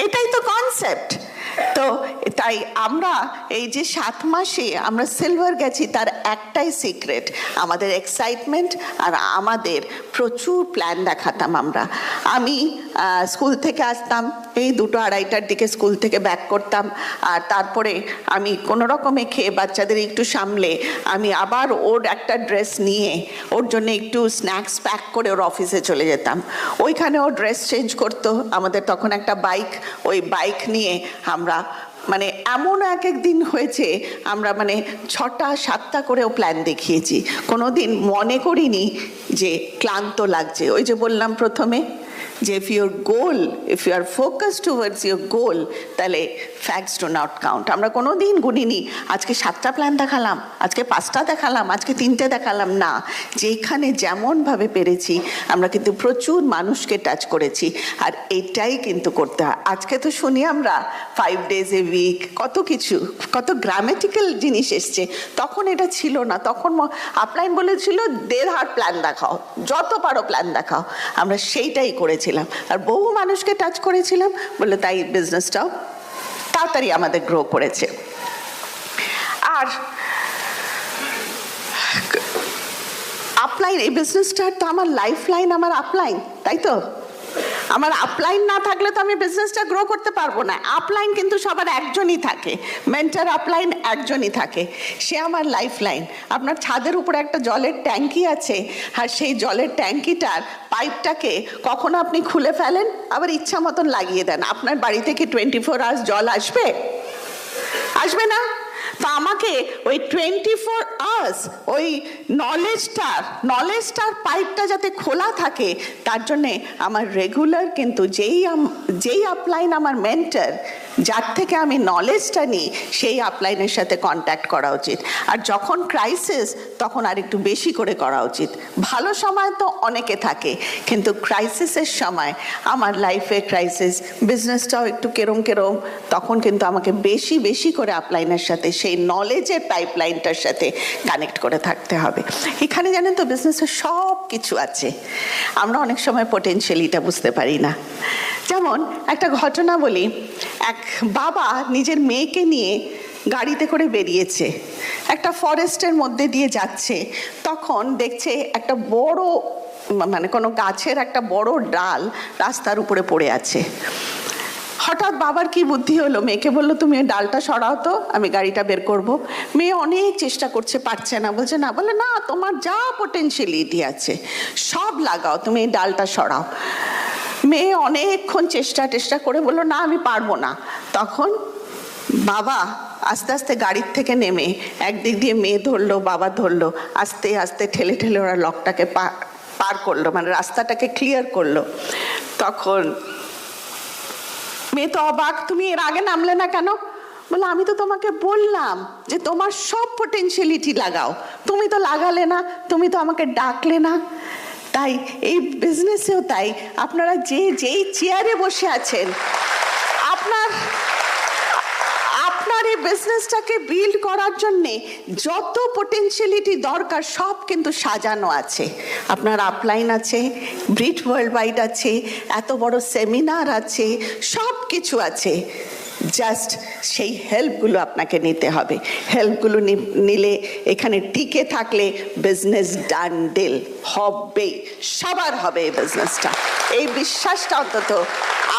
এটাই তো কনসেপ্ট তো তাই আমরা এই যে সাত মাসে আমরা সিলভার গেছি, তার একটাই সিক্রেট আমাদের এক্সাইটমেন্ট আর আমাদের প্রচুর প্ল্যান দেখাতাম আমরা। আমি স্কুল থেকে আসতাম, এই দুটো আড়াইটার দিকে স্কুল থেকে ব্যাক করতাম, আর তারপরে আমি কোনো রকমে খেয়ে বাচ্চাদের একটু সামলে, আমি আবার ওর একটা ড্রেস নিয়ে, ওর জন্য একটু স্ন্যাক্স প্যাক করে ওর অফিসে চলে যেতাম। ওইখানে ও ড্রেস চেঞ্জ করতো, আমাদের তখন একটা বাইক ওই বাইক নিয়ে আমরা মানে এমন এক এক দিন হয়েছে, আমরা মানে ছটা, সাতটা করেও প্ল্যান দেখিয়েছি। কোনো দিন মনে করিনি যে ক্লান্ত লাগছে। ওই যে বললাম প্রথমে যে if your goal if you are focus towards your goal তাহলে ফ্যাক্টস ডো নট কাউন্ট আমরা কোনো দিন গুনিনি, আজকে সাতটা প্ল্যান দেখালাম, আজকে পাঁচটা দেখালাম, আজকে তিনটে দেখালাম, না। যেখানে যেমনভাবে পেরেছি, আমরা কিন্তু প্রচুর মানুষকে টাচ করেছি, আর এটাই কিন্তু করতে হয়। আজকে তো শুনি আমরা ফাইভ ডেজ এ উইক কত কিছু, কত গ্রামেটিক্যাল জিনিস এসছে। তখন এটা ছিল না, তখন আপলাইন বলেছিল, দেড় হাট প্ল্যান দেখাও, যত পারো প্ল্যান দেখাও। আমরা সেইটাই করেছিলাম। আর বহু মানুষকে টাচ করেছিলাম। বলে তাই বিজনেসটাও তাড়াতাড়ি আমাদের গ্রো করেছে। আর আপলাইন এই বিজনেসটা তো আমার লাইফ লাইন আমার আপলাইন তাই তো? আমার আপলাইন না থাকলে তো আমি বিজনেসটা গ্রো করতে পারব না। আপলাইন কিন্তু সবার একজনই থাকে। মেন্টার আপলাইন একজনই থাকে। সে আমার লাইফ লাইন আপনার ছাদের উপরে একটা জলের ট্যাঙ্কি আছে, আর সেই জলের ট্যাঙ্কিটার পাইপটাকে কখনো আপনি খুলে ফেলেন, আবার ইচ্ছা মতন লাগিয়ে দেন। আপনার বাড়ি থেকে টোয়েন্টি ফোর আওয়ার্স জল আসবে? আসবে না? তো আমাকে ওই টোয়েন্টি ফোর আওয়ার্স ওই নলেজটার নলেজটার পাইপটা যাতে খোলা থাকে, তার জন্যে আমার রেগুলার কিন্তু যেই যেই আপলাইন আমার মেন্টার যার থেকে আমি নলেজটা নিই, সেই আপলাইনের সাথে কন্ট্যাক্ট করা উচিত। আর যখন ক্রাইসিস তখন আর একটু বেশি করে করা উচিত। ভালো সময় তো অনেকে থাকে, কিন্তু ক্রাইসিসের সময় আমার লাইফে ক্রাইসিস বিজনেসটাও একটু কেরম কেরম, তখন কিন্তু আমাকে বেশি বেশি করে আপলাইনের সাথে, সেই নলেজের পাইপলাইনটার সাথে কানেক্ট করে থাকতে হবে। এখানে জানেন তো বিজনেসের সব কিছু আছে। আমরা অনেক সময় পোটেনশিয়ালিটা বুঝতে পারি না। যেমন একটা ঘটনা বলি, এক বাবা নিজের মেয়েকে নিয়ে গাড়িতে করে বেরিয়েছে। একটা ফরেস্টের মধ্যে দিয়ে যাচ্ছে। তখন দেখছে একটা বড় মানে কোনো গাছের একটা বড় ডাল রাস্তার উপরে পড়ে আছে। হঠাৎ বাবার কি বুদ্ধি হলো? মেয়েকে বলল, তুমি ডালটা সরাও তো, আমি গাড়িটা বের করব। মেয়ে অনেক চেষ্টা করছে, পারছে না। বলছে, না বলে না, তোমার যা পোটেনশিয়ালিটি আছে, সব লাগাও, তুমি এই ডালটা সরাও। মেয়ে অনেকক্ষণ চেষ্টা টেষ্টা করে বলল, না, আমি পারব না। তখন বাবা আস্তে আস্তে গাড়ির থেকে নেমে একদিক দিয়ে মেয়ে ধরলো, বাবা ধরলো, আস্তে আস্তে ঠেলে ঠেলে ওরা লকটাকে পার করল মানে রাস্তাটাকে ক্লিয়ার করল। তখন মেয়ে তো অবাক, তুমি এর আগে নামলে না কেন? বলে আমি তো তোমাকে বললাম যে তোমার সব পোটেনশিয়ালিটি লাগাও। তুমি তো লাগালে না, তুমি তো আমাকে ডাকলে না। তাই, এই বিজনেসেও তাই, আপনারা যে, যেই চেয়ারে বসে আছেন, আপনার আপনার এই বিজনেসটাকে বিল্ড করার জন্যে যত পোটেনশিয়ালিটি দরকার, সব কিন্তু সাজানো আছে। আপনার আপলাইন আছে ব্রিট ওয়ার্ল্ড ওয়াইড আছে, এত বড় সেমিনার আছে সব কিছু আছে। জাস্ট সেই হেল্পগুলো আপনাকে নিতে হবে। হেল্পগুলো নিলে এখানে টিকে থাকলে বিজনেস ডান ডিল হবেই। সবার হবে এই বিজনেসটা এই বিশ্বাসটা অন্তত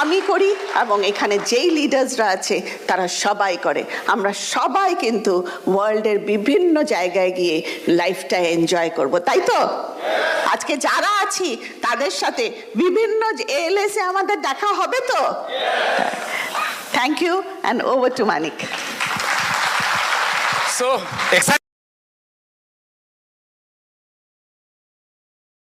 আমি করি এবং এখানে যেই লিডার্সরা আছে, তারা সবাই করে। আমরা সবাই কিন্তু ওয়ার্ল্ডের বিভিন্ন জায়গায় গিয়ে লাইফটা এনজয় করব। তাই তো? আজকে যারা আছি, তাদের সাথে বিভিন্ন এলএসে আমাদের দেখা হবে তো? Thank you, and over to Manik. So, exactly.